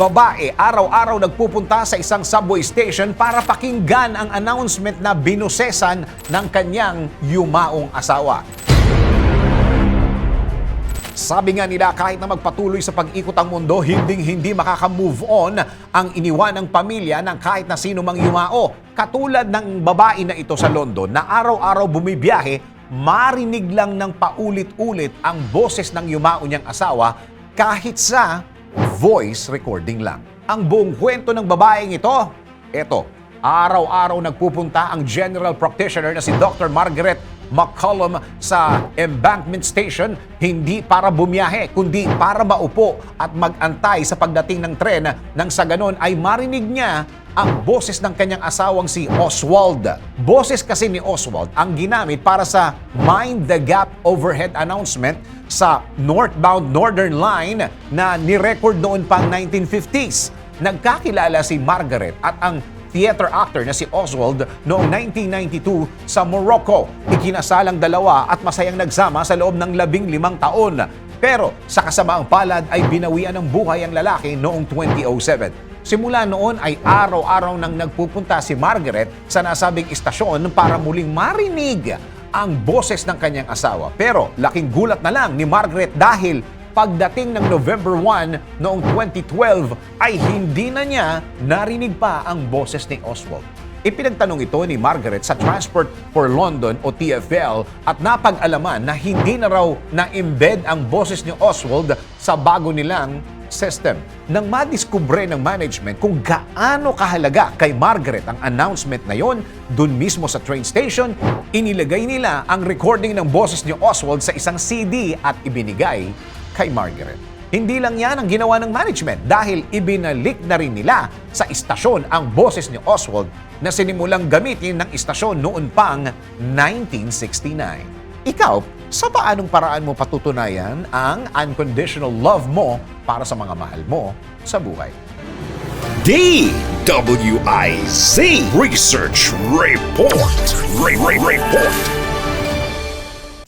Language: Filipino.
Babae araw-araw nagpupunta sa isang subway station para pakinggan ang announcement na binusesan ng kanyang yumaong asawa. Sabi nga nila kahit na magpatuloy sa pag-ikot ang mundo, hinding-hindi makaka-move on ang iniwan ng pamilya ng kahit na sino mang yumao. Katulad ng babae na ito sa London na araw-araw bumibiyahe, marinig lang ng paulit-ulit ang boses ng yumao niyang asawa kahit sa voice recording lang. Ang buong kwento ng babaeng ito, eto, araw-araw nagpupunta ang general practitioner na si Dr. Margaret McCollum sa Embankment Station hindi para bumiyahe kundi para maupo at magantay sa pagdating ng tren nang sa ganon ay marinig niya ang boses ng kanyang asawang si Oswald. Boses kasi ni Oswald ang ginamit para sa Mind the Gap overhead announcement sa northbound Northern Line na nirecord noon pang 1950s. Nagkakilala si Margaret at ang theater actor na si Oswald noong 1992 sa Morocco. Ikinasalang dalawa at masayang nagsama sa loob ng labing limang taon. Pero sa kasamaang palad ay binawian ng buhay ang lalaki noong 2007. Simula noon ay araw-araw nang nagpupunta si Margaret sa nasabing istasyon para muling marinig ang boses ng kanyang asawa. Pero laking gulat na lang ni Margaret dahil pagdating ng November 1 noong 2012 ay hindi na niya narinig pa ang boses ni Oswald. Ipinagtanong ito ni Margaret sa Transport for London o TfL at napag-alaman na hindi na raw na-embed ang boses ni Oswald sa bago nilang system. Nang madiskubre ng management kung gaano kahalaga kay Margaret ang announcement na yon, dun mismo sa train station, inilagay nila ang recording ng boses ni Oswald sa isang CD at ibinigay kay Margaret. Hindi lang yan ang ginawa ng management dahil ibinalik na rin nila sa istasyon ang boses ni Oswald na sinimulang gamitin ng istasyon noon pang 1969. Ikaw, sa paanong paraan mo patutunayan ang unconditional love mo para sa mga mahal mo sa buhay? DWIZ Research Report. Re- Re- Report.